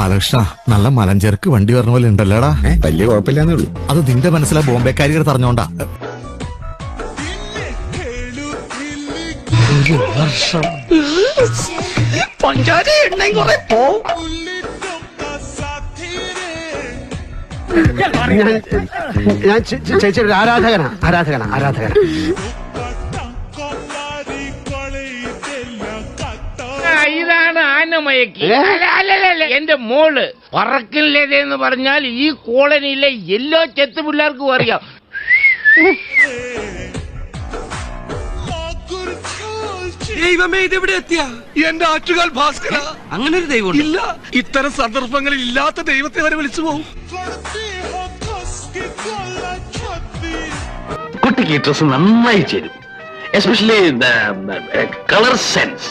ബാലകൃഷ്ണ നല്ല മലഞ്ചേർക്ക് വണ്ടി വരണ പോലെ ഉണ്ടല്ലേടാ. വലിയ കുഴപ്പമില്ലാന്നേ ഉള്ളൂ. അത് നിന്റെ മനസ്സിലാ ബോംബെക്കാരികൾ പറഞ്ഞോണ്ടാ ഞാൻ ഞാൻ ചേച്ചിയുടെ ആരാധകനാ? ആരാധകനാ? ആരാധകനാ? അല്ല. എന്റെ മോൾ പറക്കില്ലതെന്ന് പറഞ്ഞാൽ ഈ കോളനിയിലെ എല്ലാ ചെത്ത് പിള്ളേർക്കും അറിയാം. ദൈവമേ ഇതെവിടെ എത്തിയ? എന്റെ ആറ്റുകാൽ ഭാസ്കര. അങ്ങനെ ഒരു ദൈവം ഇല്ല. ഇത്തരം സന്ദർഭങ്ങളിൽ ഇല്ലാത്ത ദൈവത്തെ വരെ വിളിച്ചു പോകും കുട്ടിക്ക് ഡ്രസ് നന്നായി ചേരും. Especially colour sense